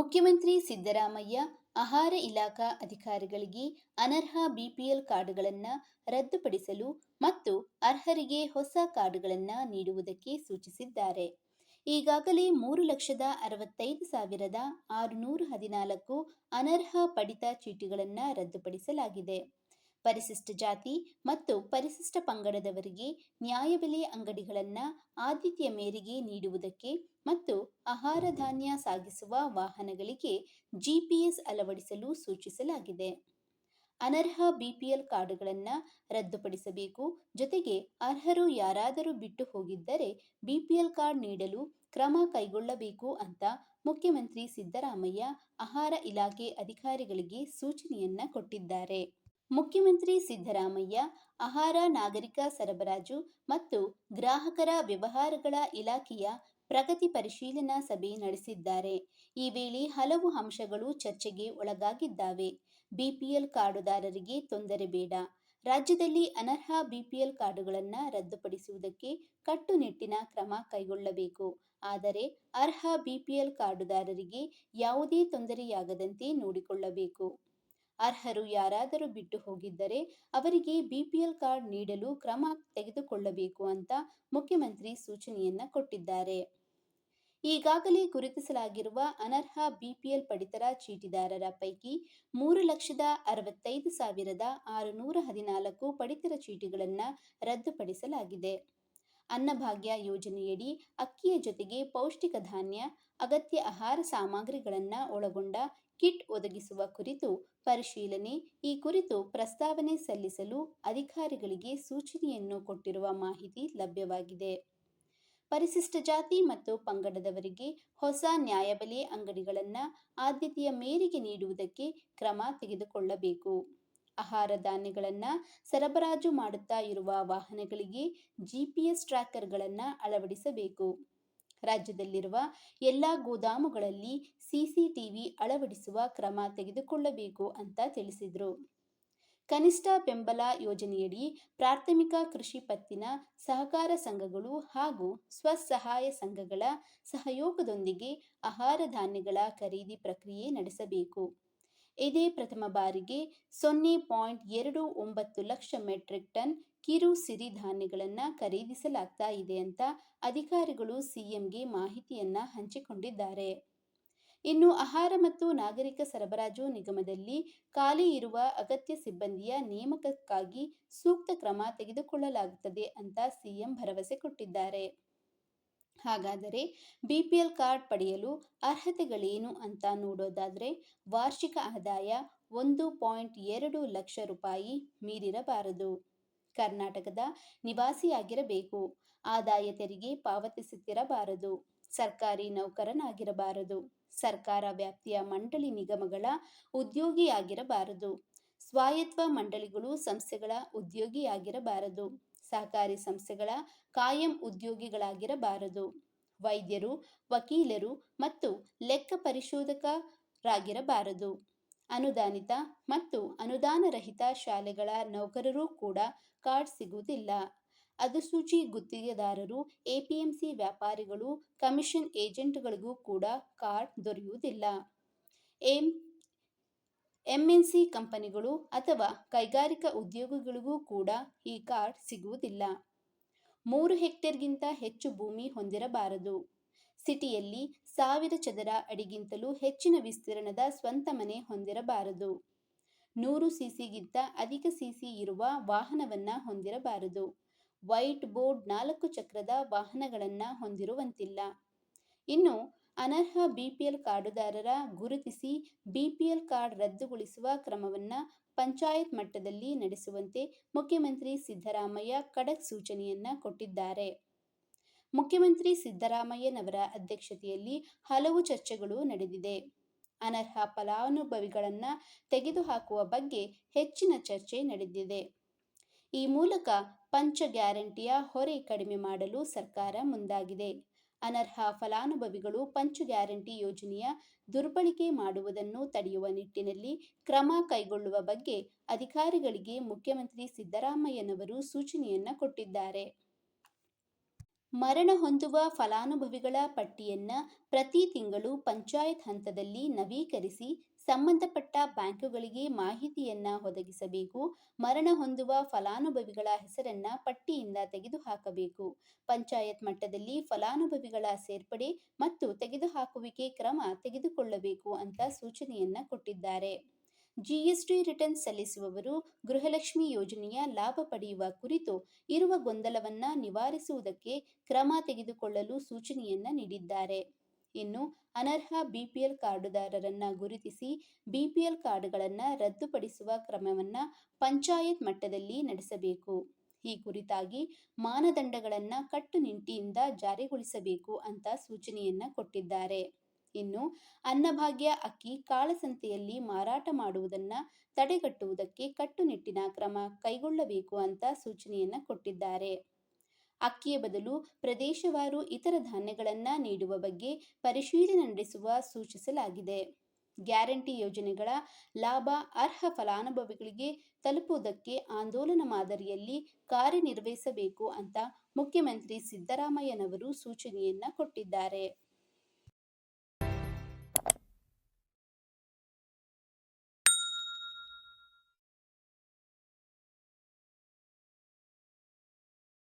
ಮುಖ್ಯಮಂತ್ರಿ ಸಿದ್ದರಾಮಯ್ಯ ಆಹಾರ ಇಲಾಖಾ ಅಧಿಕಾರಿಗಳಿಗೆ ಅನರ್ಹ ಬಿಪಿಎಲ್ ಕಾರ್ಡ್ಗಳನ್ನು ರದ್ದುಪಡಿಸಲು ಮತ್ತು ಅರ್ಹರಿಗೆ ಹೊಸ ಕಾರ್ಡ್ಗಳನ್ನು ನೀಡುವುದಕ್ಕೆ ಸೂಚಿಸಿದ್ದಾರೆ. ಈಗಾಗಲೇ ಮೂರು ಲಕ್ಷದ ಅರವತ್ತೈದು ಸಾವಿರದ ಆರುನೂರ ಹದಿನಾಲ್ಕು ಅನರ್ಹ ಪಡಿತ ಚೀಟಿಗಳನ್ನು ರದ್ದುಪಡಿಸಲಾಗಿದೆ. ಪರಿಶಿಷ್ಟ ಜಾತಿ ಮತ್ತು ಪರಿಶಿಷ್ಟ ಪಂಗಡದವರಿಗೆ ನ್ಯಾಯಬೆಲೆ ಅಂಗಡಿಗಳನ್ನು ಆದ್ಯತೆಯ ಮೇರೆಗೆ ನೀಡುವುದಕ್ಕೆ ಮತ್ತು ಆಹಾರ ಧಾನ್ಯ ಸಾಗಿಸುವ ವಾಹನಗಳಿಗೆ ಜಿಪಿಎಸ್ ಅಳವಡಿಸಲು ಸೂಚಿಸಲಾಗಿದೆ. ಅನರ್ಹ ಬಿಪಿಎಲ್ ಕಾರ್ಡ್ಗಳನ್ನು ರದ್ದುಪಡಿಸಬೇಕು. ಜೊತೆಗೆ ಅರ್ಹರು ಯಾರಾದರೂ ಬಿಟ್ಟು ಹೋಗಿದ್ದರೆ ಬಿಪಿಎಲ್ ಕಾರ್ಡ್ ನೀಡಲು ಕ್ರಮ ಕೈಗೊಳ್ಳಬೇಕು ಅಂತ ಮುಖ್ಯಮಂತ್ರಿ ಸಿದ್ದರಾಮಯ್ಯ ಆಹಾರ ಇಲಾಖೆ ಅಧಿಕಾರಿಗಳಿಗೆ ಸೂಚನೆಯನ್ನ ಕೊಟ್ಟಿದ್ದಾರೆ. ಮುಖ್ಯಮಂತ್ರಿ ಸಿದ್ದರಾಮಯ್ಯ, ಆಹಾರ, ನಾಗರಿಕ ಸರಬರಾಜು ಮತ್ತು ಗ್ರಾಹಕರ ವ್ಯವಹಾರಗಳ ಇಲಾಖೆಯ ಪ್ರಗತಿ ಪರಿಶೀಲನಾ ಸಭೆ ನಡೆಸಿದ್ದಾರೆ. ಈ ವೇಳೆ ಹಲವು ಅಂಶಗಳು ಚರ್ಚೆಗೆ ಒಳಗಾಗಿದ್ದಾವೆ. ಬಿಪಿಎಲ್ ಕಾರ್ಡುದಾರರಿಗೆ ತೊಂದರೆ ಬೇಡ. ರಾಜ್ಯದಲ್ಲಿ ಅನರ್ಹ ಬಿಪಿಎಲ್ ಕಾರ್ಡುಗಳನ್ನು ರದ್ದುಪಡಿಸುವುದಕ್ಕೆ ಕಟ್ಟುನಿಟ್ಟಿನ ಕ್ರಮ ಕೈಗೊಳ್ಳಬೇಕು. ಆದರೆ ಅರ್ಹ ಬಿಪಿಎಲ್ ಕಾರ್ಡುದಾರರಿಗೆ ಯಾವುದೇ ತೊಂದರೆಯಾಗದಂತೆ ನೋಡಿಕೊಳ್ಳಬೇಕು. ಅರ್ಹರು ಯಾರಾದರೂ ಬಿಟ್ಟು ಹೋಗಿದ್ದರೆ ಅವರಿಗೆ ಬಿಪಿಎಲ್ ಕಾರ್ಡ್ ನೀಡಲು ಕ್ರಮ ತೆಗೆದುಕೊಳ್ಳಬೇಕು ಅಂತ ಮುಖ್ಯಮಂತ್ರಿ ಸೂಚನೆಯನ್ನ ಕೊಟ್ಟಿದ್ದಾರೆ. ಈಗಾಗಲೇ ಗುರುತಿಸಲಾಗಿರುವ ಅನರ್ಹ ಬಿಪಿಎಲ್ ಪಡಿತರ ಚೀಟಿದಾರರ ಪೈಕಿ ಮೂರು ಲಕ್ಷದ ಅರವತ್ತೈದು ಸಾವಿರದ ಆರುನೂರ ಹದಿನಾಲ್ಕು ಪಡಿತರ ಚೀಟಿಗಳನ್ನು ರದ್ದುಪಡಿಸಲಾಗಿದೆ. ಅನ್ನಭಾಗ್ಯ ಯೋಜನೆಯಡಿ ಅಕ್ಕಿಯ ಜೊತೆಗೆ ಪೌಷ್ಟಿಕ ಧಾನ್ಯ ಅಗತ್ಯ ಆಹಾರ ಸಾಮಗ್ರಿಗಳನ್ನು ಒಳಗೊಂಡ ಕಿಟ್ ಒದಗಿಸುವ ಕುರಿತು ಪರಿಶೀಲನೆ, ಈ ಕುರಿತು ಪ್ರಸ್ತಾವನೆ ಸಲ್ಲಿಸಲು ಅಧಿಕಾರಿಗಳಿಗೆ ಸೂಚನೆಯನ್ನು ಕೊಟ್ಟಿರುವ ಮಾಹಿತಿ ಲಭ್ಯವಾಗಿದೆ. ಪರಿಶಿಷ್ಟ ಜಾತಿ ಮತ್ತು ಪಂಗಡದವರಿಗೆ ಹೊಸ ನ್ಯಾಯಬೆಲೆ ಅಂಗಡಿಗಳನ್ನು ಆದ್ಯತೆಯ ಮೇರೆಗೆ ನೀಡುವುದಕ್ಕೆ ಕ್ರಮ ತೆಗೆದುಕೊಳ್ಳಬೇಕು. ಆಹಾರ ಧಾನ್ಯಗಳನ್ನು ಸರಬರಾಜು ಮಾಡುತ್ತಾ ಇರುವ ವಾಹನಗಳಿಗೆ ಜಿಪಿಎಸ್ ಟ್ರ್ಯಾಕರ್ಗಳನ್ನು ಅಳವಡಿಸಬೇಕು. ರಾಜ್ಯದಲ್ಲಿರುವ ಎಲ್ಲ ಗೋದಾಮುಗಳಲ್ಲಿ ಸಿಸಿಟಿವಿ ಅಳವಡಿಸುವ ಕ್ರಮ ತೆಗೆದುಕೊಳ್ಳಬೇಕು ಅಂತ ತಿಳಿಸಿದರು. ಕನಿಷ್ಠ ಬೆಂಬಲ ಯೋಜನೆಯಡಿ ಪ್ರಾಥಮಿಕ ಕೃಷಿ ಪತ್ತಿನ ಸಹಕಾರ ಸಂಘಗಳು ಹಾಗೂ ಸ್ವಸಹಾಯ ಸಂಘಗಳ ಸಹಯೋಗದೊಂದಿಗೆ ಆಹಾರ ಧಾನ್ಯಗಳ ಖರೀದಿ ಪ್ರಕ್ರಿಯೆ ನಡೆಸಬೇಕು. ಇದೇ ಪ್ರಥಮ ಬಾರಿಗೆ ಸೊನ್ನೆ ಪಾಯಿಂಟ್ ಎರಡು ಒಂಬತ್ತು ಲಕ್ಷ ಮೆಟ್ರಿಕ್ ಟನ್ ಕಿರು ಸಿರಿಧಾನ್ಯಗಳನ್ನು ಖರೀದಿಸಲಾಗ್ತಾ ಇದೆ ಅಂತ ಅಧಿಕಾರಿಗಳು ಸಿಎಂಗೆ ಮಾಹಿತಿಯನ್ನು ಹಂಚಿಕೊಂಡಿದ್ದಾರೆ. ಇನ್ನು ಆಹಾರ ಮತ್ತು ನಾಗರಿಕ ಸರಬರಾಜು ನಿಗಮದಲ್ಲಿ ಖಾಲಿ ಇರುವ ಅಗತ್ಯ ಸಿಬ್ಬಂದಿಯ ನೇಮಕಕ್ಕಾಗಿ ಸೂಕ್ತ ಕ್ರಮ ತೆಗೆದುಕೊಳ್ಳಲಾಗುತ್ತದೆ ಅಂತ ಸಿಎಂ ಭರವಸೆ ಕೊಟ್ಟಿದ್ದಾರೆ. ಹಾಗಾದರೆ ಬಿಪಿಎಲ್ ಕಾರ್ಡ್ ಪಡೆಯಲು ಅರ್ಹತೆಗಳೇನು ಅಂತ ನೋಡೋದಾದರೆ ವಾರ್ಷಿಕ ಆದಾಯ ಒಂದು ಪಾಯಿಂಟ್ ಎರಡು ಲಕ್ಷ ರೂಪಾಯಿ ಮೀರಿರಬಾರದು. ಕರ್ನಾಟಕದ ನಿವಾಸಿಯಾಗಿರಬೇಕು. ಆದಾಯ ತೆರಿಗೆ ಪಾವತಿಸುತ್ತಿರಬಾರದು. ಸರ್ಕಾರಿ ನೌಕರನಾಗಿರಬಾರದು. ಸರ್ಕಾರ ವ್ಯಾಪ್ತಿಯ ಮಂಡಳಿ ನಿಗಮಗಳ ಉದ್ಯೋಗಿಯಾಗಿರಬಾರದು. ಸ್ವಾಯತ್ವ ಮಂಡಳಿಗಳು ಸಂಸ್ಥೆಗಳ ಉದ್ಯೋಗಿಯಾಗಿರಬಾರದು. ಸಹಕಾರಿ ಸಂಸ್ಥೆಗಳ ಕಾಯಂ ಉದ್ಯೋಗಿಗಳಾಗಿರಬಾರದು. ವೈದ್ಯರು, ವಕೀಲರು ಮತ್ತು ಲೆಕ್ಕ ಪರಿಶೋಧಕರಾಗಿರಬಾರದು. ಅನುದಾನಿತ ಮತ್ತು ಅನುದಾನರಹಿತ ಶಾಲೆಗಳ ನೌಕರರೂ ಕೂಡ ಕಾರ್ಡ್ ಸಿಗುವುದಿಲ್ಲ. ಅಧಿಸೂಚಿ ಗುತ್ತಿಗೆದಾರರು, ಎಪಿಎಂಸಿ ವ್ಯಾಪಾರಿಗಳು, ಕಮಿಷನ್ ಏಜೆಂಟ್ಗಳಿಗೂ ಕೂಡ ಕಾರ್ಡ್ ದೊರೆಯುವುದಿಲ್ಲ. ಎಂ, ಎಂಎನ್ಸಿ ಕಂಪನಿಗಳು ಅಥವಾ ಕೈಗಾರಿಕಾ ಉದ್ಯೋಗಿಗಳಿಗೂ ಕೂಡ ಈ ಕಾರ್ಡ್ ಸಿಗುವುದಿಲ್ಲ. ಮೂರು ಹೆಕ್ಟೇರ್ಗಿಂತ ಹೆಚ್ಚು ಭೂಮಿ ಹೊಂದಿರಬಾರದು. ಸಿಟಿಯಲ್ಲಿ ಸಾವಿರ ಚದರ ಅಡಿಗಿಂತಲೂ ಹೆಚ್ಚಿನ ವಿಸ್ತೀರ್ಣದ ಸ್ವಂತ ಮನೆ ಹೊಂದಿರಬಾರದು. ನೂರು ಸಿಸಿಗಿಂತ ಅಧಿಕ ಸಿಸಿ ಇರುವ ವಾಹನವನ್ನ ಹೊಂದಿರಬಾರದು. ವೈಟ್ ಬೋರ್ಡ್ ನಾಲ್ಕು ಚಕ್ರದ ವಾಹನಗಳನ್ನು ಹೊಂದಿರುವಂತಿಲ್ಲ. ಇನ್ನು ಅನರ್ಹ ಬಿಪಿಎಲ್ ಕಾರ್ಡುದಾರರ ಗುರುತಿಸಿ ಬಿಪಿಎಲ್ ಕಾರ್ಡ್ ರದ್ದುಗೊಳಿಸುವ ಕ್ರಮವನ್ನು ಪಂಚಾಯತ್ ಮಟ್ಟದಲ್ಲಿ ನಡೆಸುವಂತೆ ಮುಖ್ಯಮಂತ್ರಿ ಸಿದ್ದರಾಮಯ್ಯ ಖಡಕ್ ಸೂಚನೆಯನ್ನ ಕೊಟ್ಟಿದ್ದಾರೆ. ಮುಖ್ಯಮಂತ್ರಿ ಸಿದ್ದರಾಮಯ್ಯನವರ ಅಧ್ಯಕ್ಷತೆಯಲ್ಲಿ ಹಲವು ಚರ್ಚೆಗಳು ನಡೆದಿದೆ. ಅನರ್ಹ ಫಲಾನುಭವಿಗಳನ್ನು ತೆಗೆದುಹಾಕುವ ಬಗ್ಗೆ ಹೆಚ್ಚಿನ ಚರ್ಚೆ ನಡೆದಿದೆ. ಈ ಮೂಲಕ ಪಂಚ ಗ್ಯಾರಂಟಿಯ ಹೊರೆ ಕಡಿಮೆ ಮಾಡಲು ಸರ್ಕಾರ ಮುಂದಾಗಿದೆ. ಅನರ್ಹ ಫಲಾನುಭವಿಗಳು ಪಂಚ ಗ್ಯಾರಂಟಿ ಯೋಜನೆಯ ದುರ್ಬಳಕೆ ಮಾಡುವುದನ್ನು ತಡೆಯುವ ನಿಟ್ಟಿನಲ್ಲಿ ಕ್ರಮ ಕೈಗೊಳ್ಳುವ ಬಗ್ಗೆ ಅಧಿಕಾರಿಗಳಿಗೆ ಮುಖ್ಯಮಂತ್ರಿ ಸಿದ್ದರಾಮಯ್ಯನವರು ಸೂಚನೆಯನ್ನ ಕೊಟ್ಟಿದ್ದಾರೆ. ಮರಣ ಹೊಂದುವ ಫಲಾನುಭವಿಗಳ ಪಟ್ಟಿಯನ್ನು ಪ್ರತಿ ತಿಂಗಳು ಪಂಚಾಯತ್ ಹಂತದಲ್ಲಿ ನವೀಕರಿಸಿ ಸಂಬಂಧಪಟ್ಟ ಬ್ಯಾಂಕುಗಳಿಗೆ ಮಾಹಿತಿಯನ್ನು ಒದಗಿಸಬೇಕು. ಮರಣ ಹೊಂದುವ ಫಲಾನುಭವಿಗಳ ಹೆಸರನ್ನು ಪಟ್ಟಿಯಿಂದ ತೆಗೆದುಹಾಕಬೇಕು. ಪಂಚಾಯತ್ ಮಟ್ಟದಲ್ಲಿ ಫಲಾನುಭವಿಗಳ ಸೇರ್ಪಡೆ ಮತ್ತು ತೆಗೆದುಹಾಕುವಿಕೆ ಕ್ರಮ ತೆಗೆದುಕೊಳ್ಳಬೇಕು ಅಂತ ಸೂಚನೆಯನ್ನ ಕೊಟ್ಟಿದ್ದಾರೆ. ಜಿಎಸ್ಟಿ ರಿಟರ್ನ್ ಸಲ್ಲಿಸುವವರು ಗೃಹಲಕ್ಷ್ಮಿ ಯೋಜನೆಯ ಲಾಭ ಪಡೆಯುವ ಕುರಿತು ಇರುವ ಗೊಂದಲವನ್ನ ನಿವಾರಿಸುವುದಕ್ಕೆ ಕ್ರಮ ತೆಗೆದುಕೊಳ್ಳಲು ಸೂಚನೆಯನ್ನ ನೀಡಿದ್ದಾರೆ. ಇನ್ನು ಅನರ್ಹ ಬಿಪಿಎಲ್ ಕಾರ್ಡುದಾರರನ್ನ ಗುರುತಿಸಿ ಬಿಪಿಎಲ್ ಕಾರ್ಡ್ಗಳನ್ನು ರದ್ದುಪಡಿಸುವ ಕ್ರಮವನ್ನ ಪಂಚಾಯತ್ ಮಟ್ಟದಲ್ಲಿ ನಡೆಸಬೇಕು. ಈ ಕುರಿತಾಗಿ ಮಾನದಂಡಗಳನ್ನು ಕಟ್ಟುನಿಟ್ಟಿಯಿಂದ ಜಾರಿಗೊಳಿಸಬೇಕು ಅಂತ ಸೂಚನೆಯನ್ನ ಕೊಟ್ಟಿದ್ದಾರೆ. ಇನ್ನು ಅನ್ನಭಾಗ್ಯ ಅಕ್ಕಿ ಕಾಳಸಂತೆಯಲ್ಲಿ ಮಾರಾಟ ಮಾಡುವುದನ್ನ ತಡೆಗಟ್ಟುವುದಕ್ಕೆ ಕಟ್ಟುನಿಟ್ಟಿನ ಕ್ರಮ ಕೈಗೊಳ್ಳಬೇಕು ಅಂತ ಸೂಚನೆಯನ್ನು ಕೊಟ್ಟಿದ್ದಾರೆ. ಅಕ್ಕಿಯ ಬದಲು ಪ್ರದೇಶವಾರು ಇತರ ಧಾನ್ಯಗಳನ್ನು ನೀಡುವ ಬಗ್ಗೆ ಪರಿಶೀಲನೆ ನಡೆಸುವ ಸೂಚಿಸಲಾಗಿದೆ. ಗ್ಯಾರಂಟಿ ಯೋಜನೆಗಳ ಲಾಭ, ಅರ್ಹ ಫಲಾನುಭವಿಗಳಿಗೆ ತಲುಪುವುದಕ್ಕೆ ಆಂದೋಲನ ಮಾದರಿಯಲ್ಲಿ ಕಾರ್ಯನಿರ್ವಹಿಸಬೇಕು ಅಂತ ಮುಖ್ಯಮಂತ್ರಿ ಸಿದ್ದರಾಮಯ್ಯನವರು ಸೂಚನೆಯನ್ನ ಕೊಟ್ಟಿದ್ದಾರೆ.